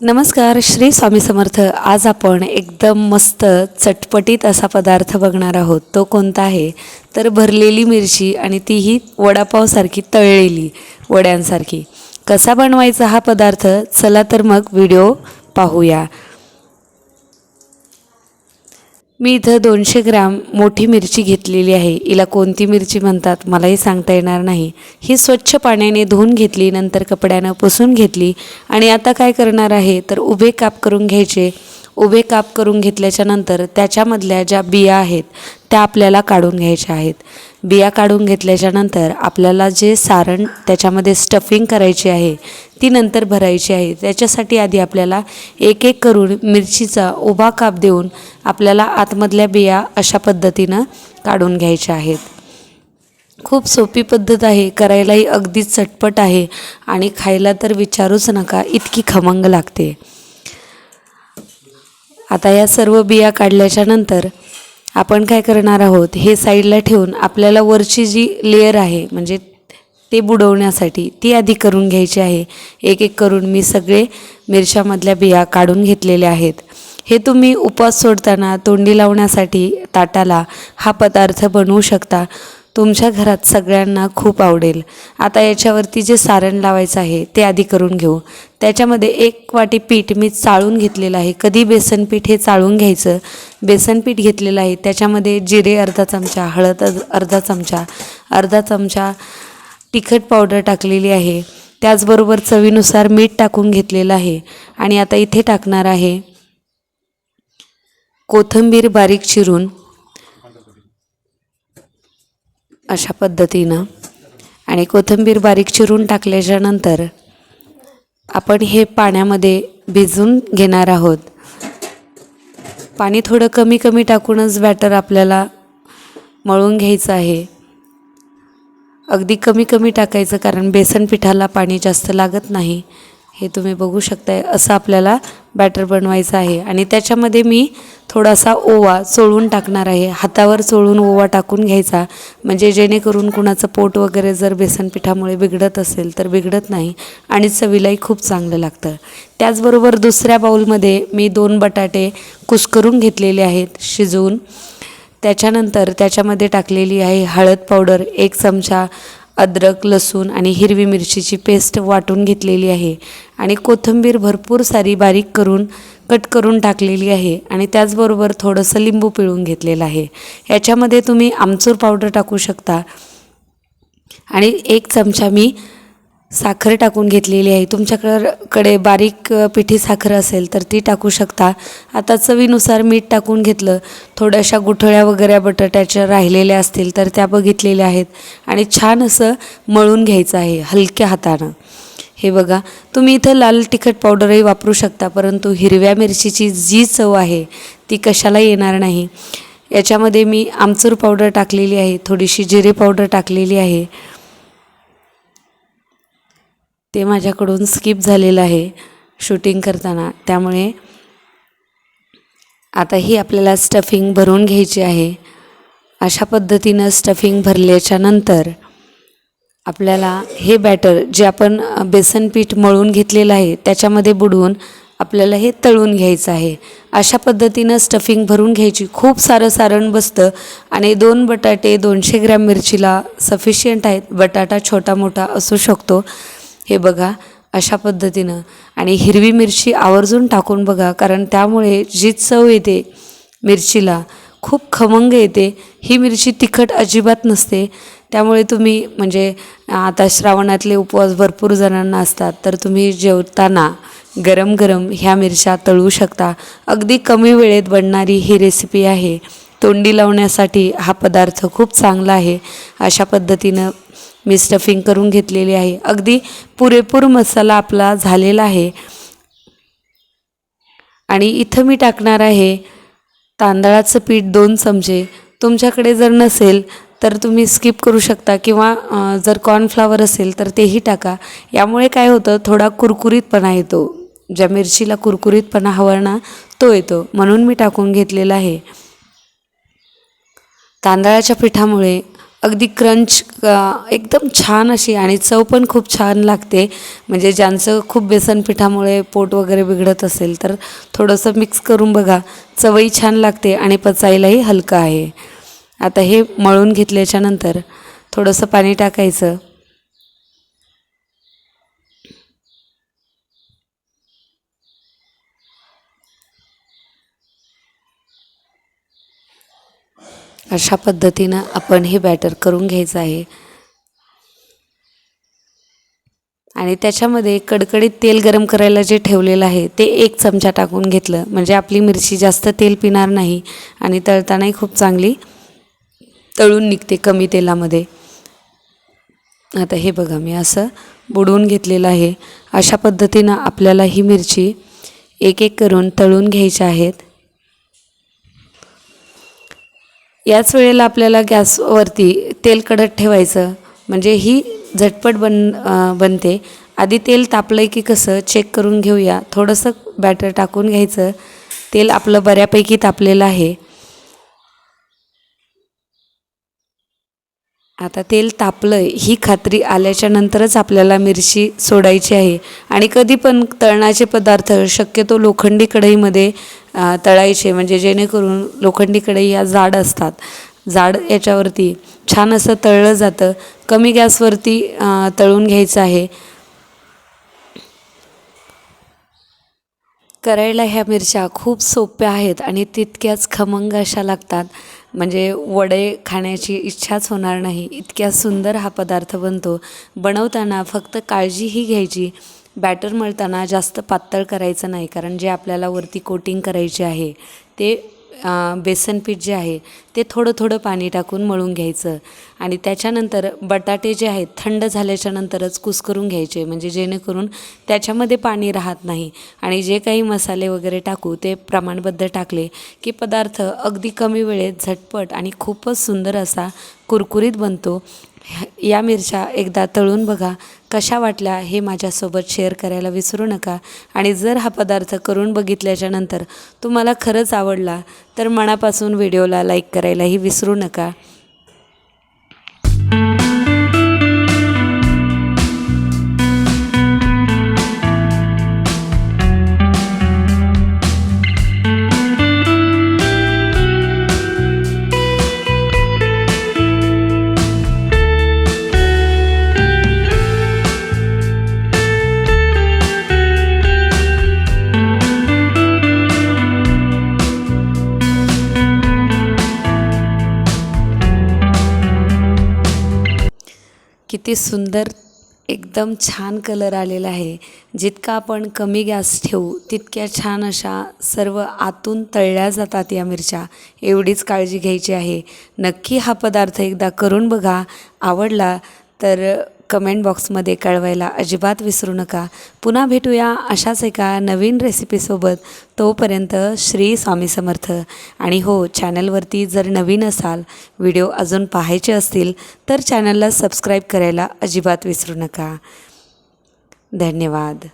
नमस्कार श्री स्वामी समर्थ. आज आपण एकदम मस्त चटपटीत असा पदार्थ बघणार आहोत. तो कोणता आहे? तर भरलेली मिरची आणि तीही वडापावसारखी तळलेली वड्यांसारखी. कसा बनवायचा हा पदार्थ? चला तर मग व्हिडिओ पाहूया. मी इथं दोनशे ग्रॅम मोठी मिरची घेतलेली आहे. हिला कोणती मिरची म्हणतात मलाही सांगता येणार नाही. ही स्वच्छ पाण्याने धुवून घेतली नंतर कपड्यानं पुसून घेतली. आणि आता काय करणार आहे? तर उभे काप करून घ्यायचे. उभे काप करून घेतल्याच्या नंतर त्याच्यामधल्या ज्या बिया आहेत त्या आपल्याला काढून घ्यायच्या आहेत. बिया काढून घेतल्याच्यानंतर आपल्याला जे सारण त्याच्यामध्ये स्टफिंग करायची आहे ती नंतर भरायची आहे. त्याच्यासाठी आधी आपल्याला एक एक करून मिरचीचा उभा काप देऊन आपल्याला आतमधल्या बिया अशा पद्धतीनं काढून घ्यायच्या आहेत. खूप सोपी पद्धत आहे करायलाही अगदीच चटपट आहे आणि खायला तर विचारूच नका इतकी खमंग लागते. आता या सर्व बिया काढल्याच्या नंतर आपण काय करणार आहोत? हे साईडला ठेवून आपल्याला वरची जी लेअर आहे म्हणजे ते बुडवण्यासाठी ती आधी करून घ्यायची आहे. एक एक करून मी सगळे मिरच्यामधल्या बिया काढून घेतलेल्या आहेत. हे तुम्ही उपवास सोडताना तोंडी लावण्यासाठी ताटाला हा पदार्थ बनवू शकता. तुमच्या घरात सगळ्यांना खूप आवडेल. आता याच्यावरती जे सारण लावायचं आहे ते आधी करून घेऊ. त्याच्यामध्ये एक वाटी पीठ मी चाळून घेतलेलं आहे. कधी बेसन पीठ हे चाळून घ्यायचं? बेसन पीठ घेतलेलं आहे. त्याच्यामध्ये जिरे अर्धा चमचा हळद अर्धा चमचा अर्धा चमचा तिखट पावडर टाकलेली आहे. त्याचबरोबर चवीनुसार मीठ टाकून घेतलेलं आहे. आणि आता इथे टाकणार आहे कोथिंबीर बारीक चिरून अशा पद्धतीनं आणि कोथिंबीर बारीक चिरून टाकल्याच्या नंतर आपण हे पाण्यामध्ये भिजून घेणार आहोत. पाणी थोडं कमी कमी टाकूनच बॅटर आपल्याला मळून घ्यायचं आहे. अगदी कमी कमी टाकायचं कारण बेसन पिठाला पाणी जास्त लागत नाही. हे तुम्ही बघू शकताय असं आपल्याला बॅटर बनवायचं आहे. आणि त्याच्यामध्ये मी थोडासा ओवा चोळून टाकणार आहे. हातावर चोळून ओवा टाकून घ्यायचा. म्हणजे जेणेकरून कुणाचं पोट वगैरे जर बेसन पिठामुळे बिघडत असेल तर बिघडत नाही आणि चवीलाही खूप चांगलं लागतं. त्याचबरोबर दुसऱ्या बाऊलमध्ये मी दोन बटाटे कुस्करून घेतलेले आहेत शिजवून. त्याच्यानंतर त्याच्यामध्ये टाकलेली आहे हळद पावडर एक चमचा अद्रक लसूण आणि हिरवी मिरचीची पेस्ट वाटून घेतलेली आहे आणि कोथिंबीर भरपूर सारी बारीक करून कट करून टाकलेली आहे आणि त्याचबरोबर थोडंसं लिंबू पिळून घेतलेलं आहे. याच्यामध्ये तुम्ही आमचूर पावडर टाकू शकता. आणि एक चमचा मी साखर टाकून घेतलेली आहे. तुमच्याकडं कडे बारीक पिठी साखर असेल तर ती टाकू शकता. आता चवीनुसार मीठ टाकून घेतलं. थोड्याशा गुठळ्या वगैरे बटाट्याच्या राहिलेल्या असतील तर त्या बघितलेल्या आहेत. आणि छान असं मळून घ्यायचं आहे हलक्या हातानं. हे बघा तुम्ही इथं लाल तिखट पावडरही वापरू शकता परंतु हिरव्या मिरचीची जी चव आहे ती कशाला येणार नाही. याच्यामध्ये मी आमचूर पावडर टाकलेली आहे थोडीशी जिरे पावडर टाकलेली आहे. ते माझ्याकडून स्किप झालेलं आहे शूटिंग करताना. त्यामुळे आता ही आपल्याला स्टफिंग भरून घ्यायची आहे. अशा पद्धतीनं स्टफिंग भरल्याच्या नंतर आपल्याला हे बॅटर जे आपण बेसन पीठ मळून घेतलेलं आहे त्याच्यामध्ये बुडवून आपल्याला हे तळून घ्यायचं आहे. अशा पद्धतीनं स्टफिंग भरून घ्यायची खूप सारं सारण बसतं आणि दोन बटाटे दोनशे ग्रॅम मिरचीला सफिशियंट आहेत. बटाटा छोटा मोठा असू शकतो. हे बघा अशा पद्धतीनं. आणि हिरवी मिरची आवर्जून टाकून बघा कारण त्यामुळे जी चव येते मिरचीला. खूप खमंग येते. ही मिरची तिखट अजिबात नसते. त्यामुळे तुम्ही म्हणजे आता श्रावणातले उपवास भरपूर जणांना असतात तर तुम्ही जेवताना गरम गरम ह्या मिरच्या तळू शकता. अगदी कमी वेळेत बनणारी ही रेसिपी आहे. तोंडी लावण्यासाठी हा पदार्थ खूप चांगला आहे. अशा पद्धतीनं मी स्टफिंग करून घेतलेली आहे. अगदी पुरेपूर मसाला आपला झालेला आहे. आणि इथं मी टाकणार आहे तांदळाचं पीठ दोन चमचे. तुमच्याकडे जर नसेल तर तुम्ही स्किप करू शकता किंवा जर कॉर्नफ्लावर असेल तर तेही टाका. यामुळे काय होतं थोडा कुरकुरीतपणा येतो. ज्या मिरचीला कुरकुरीतपणा हवा ना तो येतो. म्हणून मी टाकून घेतलेला आहे. तांदळाच्या पिठामुळे अगदी क्रंच एकदम छान अशी आणि चव पण खूप छान लागते. म्हणजे ज्यांचं खूप बेसन पिठामुळे पोट वगैरे बिघडत असेल तर थोडंसं मिक्स करून बघा. चवही छान लागते आणि पचायलाही हलकं आहे. आता हे मळून घेतल्याच्यानंतर थोडंसं पाणी टाकायचं. अशा पद्धतीनं आपण हे बॅटर करून घ्यायचं आहे. आणि त्याच्यामध्ये कडकडीत तेल गरम करायला जे ठेवलेलं आहे ते एक चमचा टाकून घेतलं. म्हणजे आपली मिरची जास्त तेल पिणार नाही आणि तळतानाही खूप चांगली तळून निघते कमी तेलामध्ये. आता हे बघा मी असं बुडवून घेतलेलं आहे. अशा पद्धतीनं आपल्याला ही मिरची एक एक करून तळून घ्यायच्या आहेत. याच वेळेला आपल्याला गॅसवरती तेल कडत ठेवायचं. म्हणजे ही झटपट बन बनते. आधी तेल तापलं आहे की कसं चेक करून घेऊया. थोडंसं बॅटर टाकून घ्यायचं. तेल आपलं बऱ्यापैकी तापलेलं आहे. आता तेल तापलं ही खात्री आल्याच्या नंतरच आपल्याला मिरची सोडायची आहे. आणि कधी पण तळणाचे पदार्थ शक्यतो लोखंडी कढईमध्ये तळायचे म्हणजे जेणेकरून लोखंडी कढई या जाड असतात. जाड याच्यावरती छान असं तळलं जातं. कमी गॅसवरती तळून घ्यायचं आहे. करायला ह्या मिरच्या खूप सोप्या आहेत आणि तितक्याच खमंग अशा लागतात. म्हणजे वडे खाण्याची इच्छाच होणार नाही. इतक्या सुंदर हा पदार्थ बनतो. बनवताना फक्त काळजी ही घ्यायची. बॅटर मळताना जास्त पातळ करायचं नाही कारण जे आपल्याला वरती कोटिंग करायची आहे ते बेसन पीठ जे आहे ते थोडं थोडं पाणी टाकून मळून घ्यायचं. आणि त्याच्यानंतर बटाटे जे आहेत थंड झाल्याच्या नंतरच कुस्करून घ्यायचे. म्हणजे जेणेकरून त्याच्यामध्ये पाणी राहत नाही. आणि जे काही मसाले वगैरे टाकू ते प्रमाणबद्ध टाकले की पदार्थ अगदी कमी वेळेत झटपट आणि खूपच सुंदर असा कुरकुरीत बनतो. या मिरच्या एकदा तळून बघा कशा वाटल्या हे माझ्यासोबत शेअर करायला विसरू नका. आणि जर हा पदार्थ करून बघितल्याच्या नंतर तुम्हाला खरंच आवडला तर मनापासून व्हिडिओला लाईक करायलाही विसरू नका. किती सुंदर एकदम छान कलर आलेला आहे. जितका आपण कमी गॅस ठेवू तितक्या छान अशा सर्व आतून तळल्या जातात या मिरच्या. एवढीच काळजी घ्यायची आहे. नक्की हा पदार्थ एकदा करून बघा. आवडला तर कमेंट बॉक्समध्ये कळवायला अजिबात विसरू नका. पुन्हा भेटूया अशाच एका नवीन रेसिपीसोबत तोपर्यंत श्री स्वामी समर्थ. आणि हो चॅनलवरती जर नवीन असाल व्हिडिओ अजून पाहायचे असतील तर चॅनलला सबस्क्राईब करायला अजिबात विसरू नका. धन्यवाद.